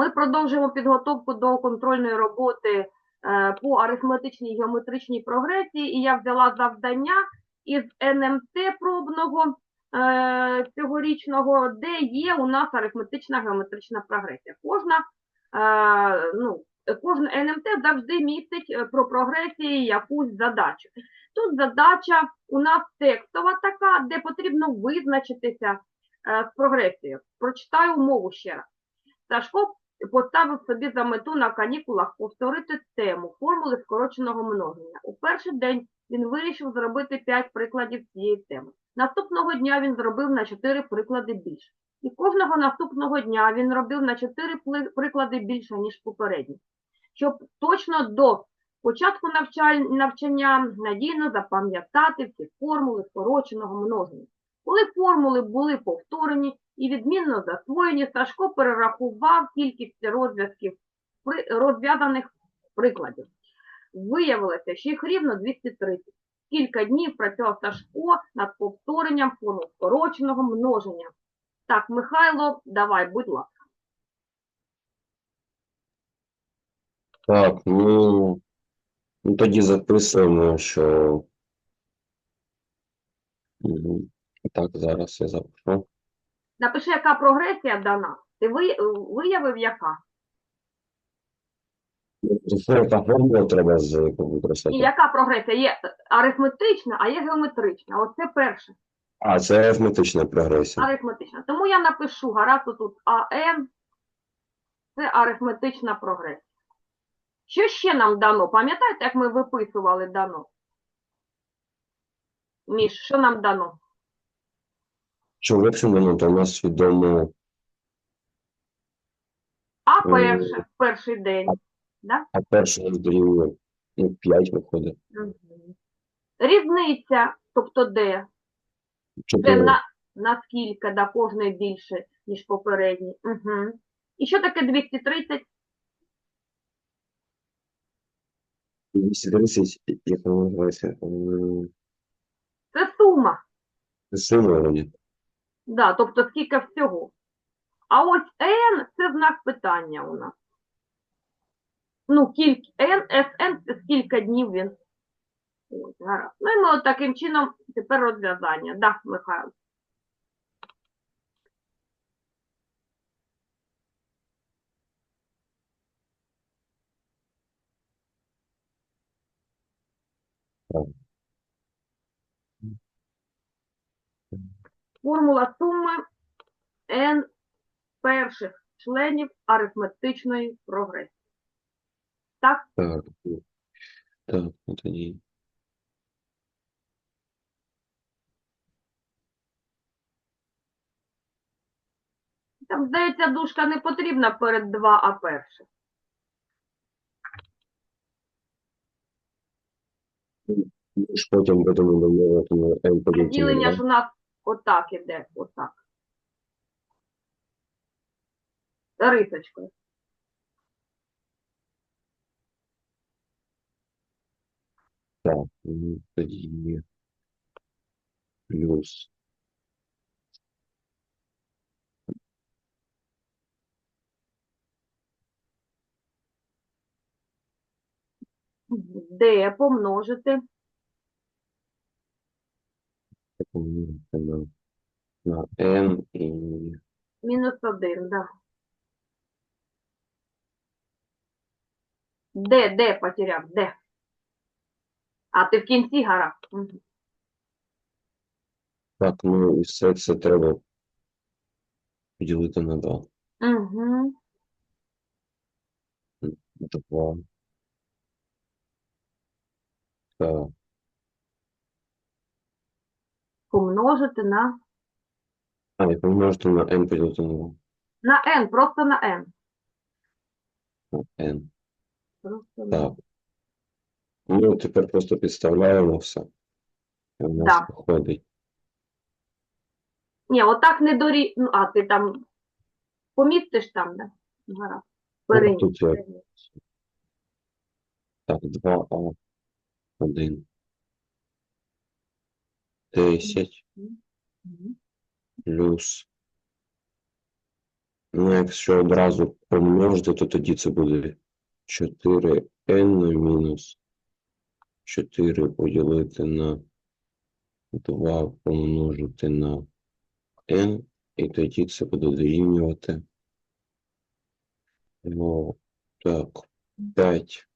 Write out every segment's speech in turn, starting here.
Ми продовжуємо підготовку до контрольної роботи е, по арифметичній геометричній прогресії, і я взяла завдання із НМТ пробного е, цьогорічного, де є у нас арифметична геометрична прогресія. Кожна, е, ну, кожен НМТ завжди містить про прогресії якусь задачу. Тут задача у нас текстова така, де потрібно визначитися з прогресією. Прочитаю умову ще раз. Сашко поставив собі за мету на канікулах повторити тему формули скороченого множення. У перший день він вирішив зробити 5 прикладів цієї теми. Наступного дня він зробив на 4 приклади більше. І кожного наступного дня він робив на 4 приклади більше, ніж попередні. Щоб точно до початку навчання надійно запам'ятати всі формули скороченого множення. Коли формули були повторені і відмінно засвоєні, Сашко перерахував кількість розв'язків розв'язаних прикладів. Виявилося, що їх рівно 230. Кілька днів працював Сашко над повторенням формул скороченого множення. Так, Михайло, давай, будь ласка. Так, ну, ну тоді записуємо, що. Так, зараз я запишу. Напиши, яка прогресія дана. Ти ви- виявив, яка? Це та формула треба з І яка прогресія? Є арифметична, а є геометрична. Оце перше. А, це арифметична прогресія. Арифметична. Тому я напишу гаразд тут АН. Це арифметична прогресія. Що ще нам дано? Пам'ятаєте, як ми виписували дано? Міш, що нам дано? Що в общем, то у нас відомо, А Е, перший день. Да? а перше нас дорівнює ну, 5 виходить. Мгм. Різниця, тобто де? Це 4. на, наскільки до кожної більше, ніж попередній. Угу. І що таке 230? 230, як вона називається? М, Це сума. Це сума вроді. Да, тобто скільки всього. А ось n – це знак питання у нас. Ну, кілька n, Sn – це скільки днів він. Ось, гаразд. Ну і ми от таким чином тепер розв'язання. Да, Михайло. Формула суми n перших членів арифметичної прогресії. Так? Так, так, ну тоді. Там, здається, дужка не потрібна перед 2, а перше. Потім будемо домовити на n поділити Ділення ж у нас отак іде, отак. Рисочкою. Так, ну, тоді плюс. Д помножити так, помножити на, на n і мінус 1, да. Д, Д потеряв, Д. А ти в кінці гаразд. Мгм. так, ну і все це треба поділити на 2. Угу. 2. Так, Помножити на, а, і помножити на n поділити на 2. на N, просто на N. На n. Просто на Так. Ну, тепер просто підставляємо все. І у нас Да. виходить. Ні, отак не дорі... Ну, а ти там помістиш там, да? Гаразд. Ну, тут я- Так, 2а, 1. 10 плюс Ну, якщо одразу помножити, то тоді це буде 4n мінус 4 поділити на 2 помножити на n, і тоді це буде дорівнювати. Ну, так, 5.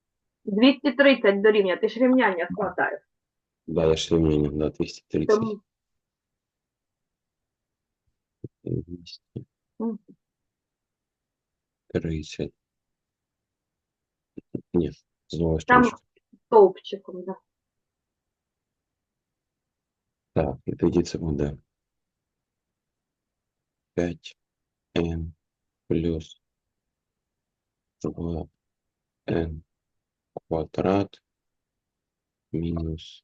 230 дорівнює, ти ж рівняння складаєш. Да, я ж рівняння, да, 230. Тому 200. Мгм. 30. Ні, знову ж Там- таки. стовпчиком, да. Так, і тоді це буде 5n плюс 2n квадрат мінус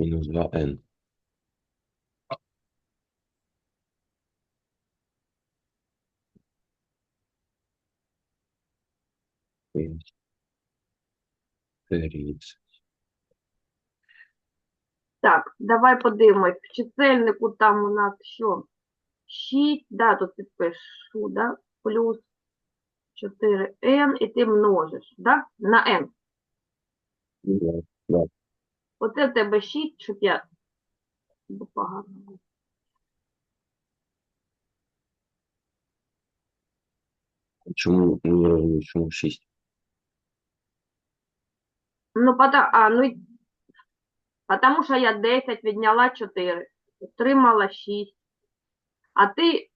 мінус 2n. П'ять. Тридцять. Так, давай подивимось. В чисельнику там у нас що? 6, да, тут підпишу, да? Плюс 4n, і ти множиш, да? На n. Да. Оце в тебе 6 чи 5? Бо погано. Чому не розумію, чому 6? Ну, пота, а, ну, й- потому що я 10 відняла 4, отримала 6. А ти,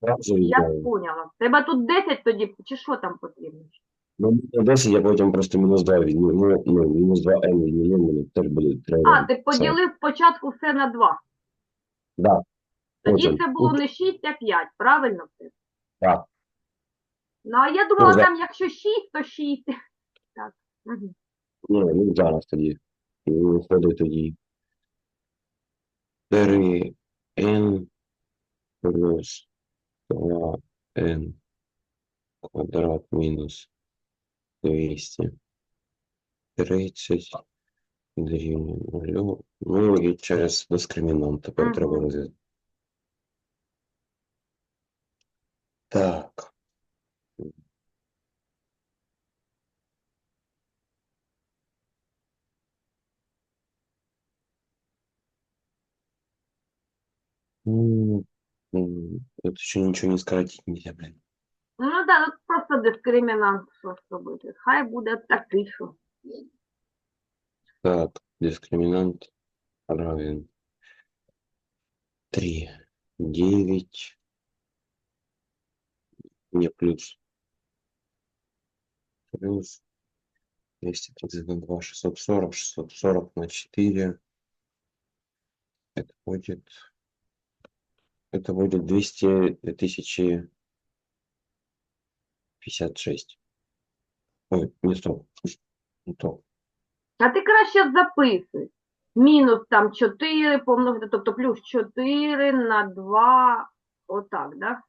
Одразу я відняв. поняла, тебе тут 10 тоді, чи що там потрібно? Ну, на 10 я потім просто мінус 2 відніму. Ну, ну, мінус 2 n відніму, мені теж буде треба. А, ти поділив спочатку все на 2. Да, Тоді Потім. це було не 6, а 5, правильно? в тебе? так. Ну, а я думала, за- там, якщо 6, то 6. Так. Угу. Ну, ну зараз тоді. І Виходить тоді 3n плюс 2n квадрат мінус 230 дорівнює нулю. Ну і через дискримінант тепер Мгм. треба розв'язати. Так. М, м, Тут еще ничего не скоротить нельзя, блин. Ну, да, тут просто дискримінант, що ж. Хай буде такий, що. Так, дискриминант равен 3, 9, не плюс, плюс 230 на 2, 640, 640 на 4, это будет, это будет 200 тысячи 56. Ой, не то, не то. А ти краще записуй. Мінус там 4 помножити, тобто плюс 4 на 2, отак, да?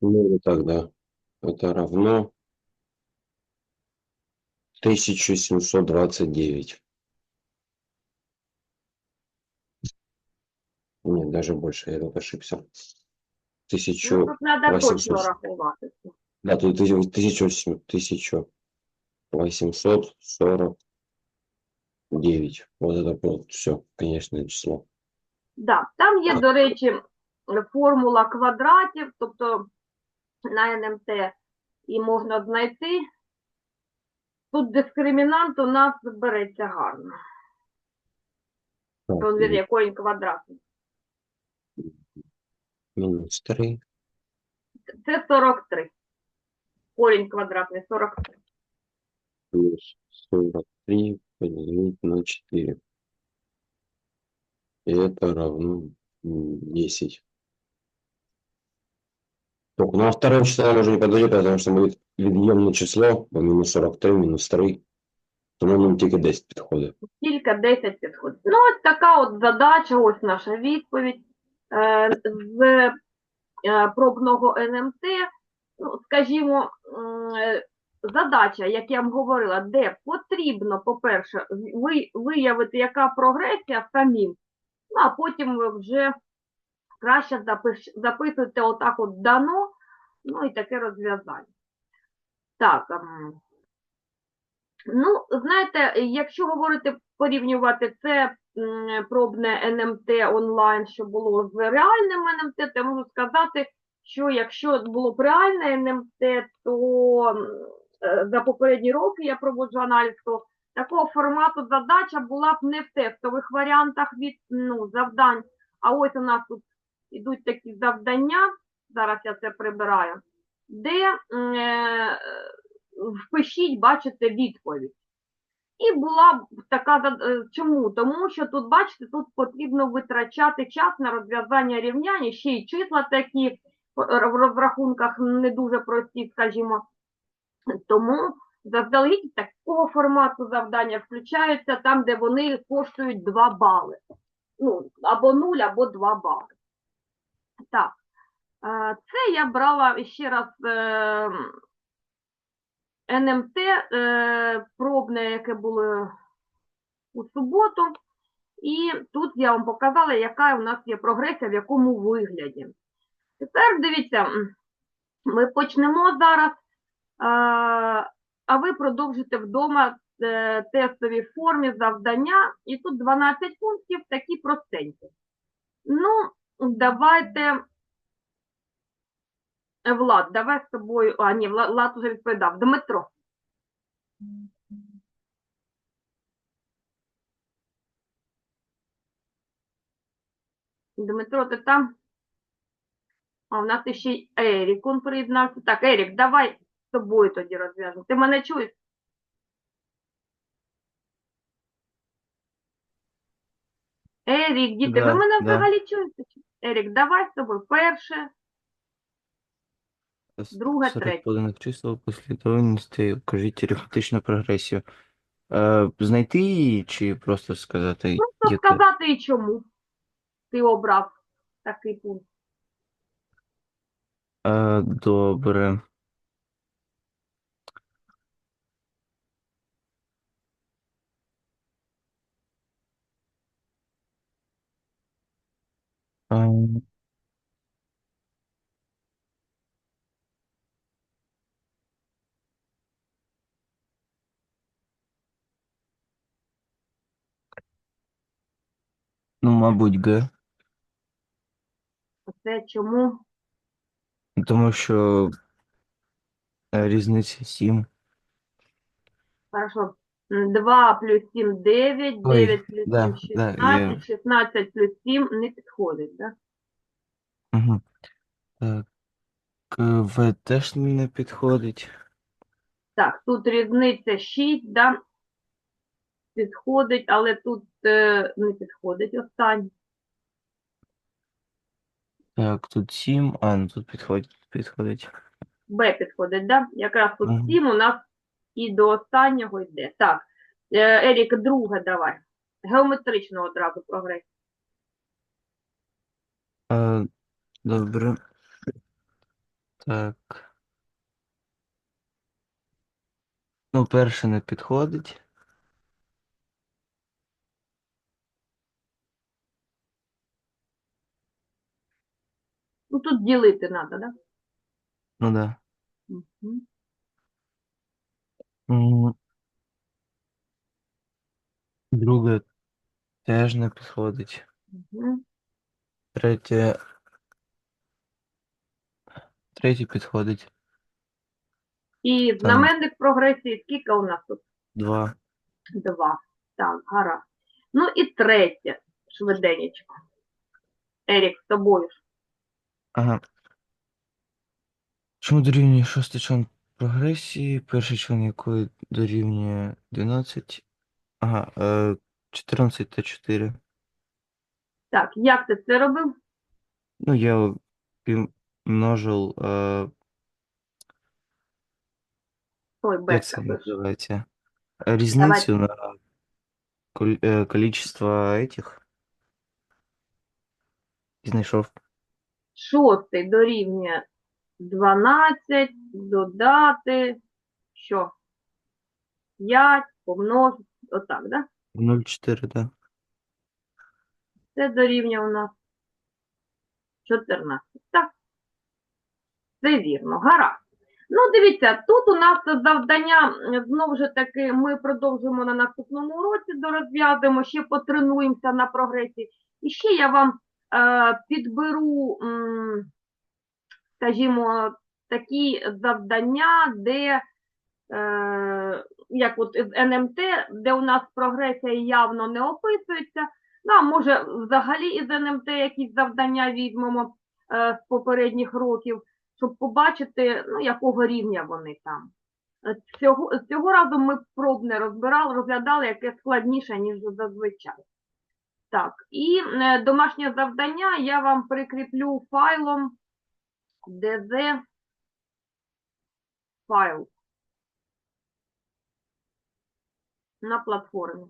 Ну, так, да. Это равно 1729. Нет, даже больше, я тут ошибся. Ну, Тысячу, тут треба точно 800. рахувати. да, тут тысячу, тысячу, тысячу восемьсот сорок девять. Вот это вот все, конечное число. Да, там є, Так. до речі, формула квадратів, тобто на НМТ і можна знайти. Тут дискримінант у нас береться гарно. Так, Він вірє, корінь квадратний. минус 3 Це 43. Корінь квадратний 43. плюс 43 поделить на 4. И это равно м, 10. Только, ну а второе число оно уже не подойдет, потому что будет від'ємне число, бо мінус 43, мінус 3. Тому нам тільки 10 підходить. Тільки 10 підходить. Ну, ось така от задача, ось наша відповідь е, З е, пробного НМТ. Ну, скажімо, е, задача, як я вам говорила, де потрібно, по-перше, виявити, яка прогресія самим, ну, а потім ви вже краще записуйте отак от дано, ну і таке розв'язання. Так. ем, Ну, знаєте, якщо говорити, порівнювати це пробне НМТ онлайн, що було з реальним НМТ, то можу сказати, що якщо було б реальне НМТ, то е, за попередні роки я проводжу аналіз, то такого формату задача була б не в тестових варіантах від ну, завдань, а ось у нас тут ідуть такі завдання, зараз я це прибираю, де е, впишіть, бачите, відповідь. І була така е, чому? Тому що тут, бачите, тут потрібно витрачати час на розв'язання рівнянь, ще й числа такі в розрахунках не дуже прості, скажімо. Тому заздалегідь такого формату завдання включаються там, де вони коштують 2 бали. Ну, або 0, або 2 бали. Так. Е, Це я брала ще раз е, НМТ е, пробне, яке було у суботу. І тут я вам показала, яка у нас є прогресія, в якому вигляді. Тепер дивіться, ми почнемо зараз, а, ви продовжите вдома е, тестові формі завдання. І тут 12 пунктів, такі простенькі. Ну, давайте. Е, Влад, давай з тобою. А, ні, Влад, Влад уже відповідав. Дмитро. Дмитро, ти там? А в нас ще й Ерік, он приєднався. Так, Ерік, давай з тобою тоді розв'яжемо. Ти мене чуєш? Ерік, діти, ви Да, мене да. взагалі чуєте? Ерік, давай з тобою. Перше, Друге, Серед третє. поданих чисел послідовності вкажіть арифметичну прогресію. Е, знайти її чи просто сказати, просто яку? сказати і чому ти обрав такий пункт. Е, добре. Е, ну, мабуть, Г. Це чому? Тому що е, різниця 7. Хорошо. 2 плюс 7 – 9, Ой, 9 плюс 7 да, – да, 16, я- 16 плюс 7 не підходить, да? Угу. Так. В теж не підходить. Так, тут різниця 6, да? Підходить, але тут е, не підходить останній. Так, тут 7, а, ну тут підходить, підходить. Б підходить, да? Якраз тут Мгм. 7 у нас і до останнього йде. Так, е, Ерік, друге давай. Геометрично одразу прогрес. Е, добре. Так. Ну, перше не підходить. Ну, тут ділити треба, да? Ну да. М, Друге теж не підходить. Мгм. Третє. Третє підходить. І Там- знаменник прогресії, скільки у нас тут? Два. Два. Так, гаразд. Ну і третє, швиденечко. Ерік, з тобою ж. Ага. Чому дорівнює шостий член прогресії, перший член якої дорівнює 12. Ага, е, 14 та 4. Так, як ти це робив? Ну, я множив, е, Ой, як це називається? Різницю на коль- е, количество этих. І знайшов. Шостий дорівнює 12, додати, що? 5, помножити, отак, да? 0,4, да. Це дорівнює у нас 14. Так. Це вірно. Гаразд. Ну, дивіться, тут у нас завдання, знову ж таки, ми продовжуємо на наступному уроці, дорозв'язуємо, ще потренуємося на прогресі. І ще я вам е, підберу, скажімо, такі завдання, де, е, як от з НМТ, де у нас прогресія явно не описується. Ну, а може, взагалі із НМТ якісь завдання візьмемо е, з попередніх років, щоб побачити, ну, якого рівня вони там. Е, Цього, цього разу ми пробне розбирали, розглядали, яке складніше, ніж зазвичай. Так, і е, домашнє завдання я вам прикріплю файлом DZ файл на платформі.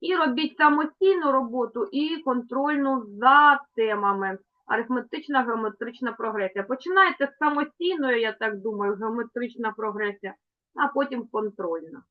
І робіть самостійну роботу і контрольну за темами. Арифметична геометрична прогресія. Починайте з самостійної, я так думаю, геометрична прогресія, а потім контрольна.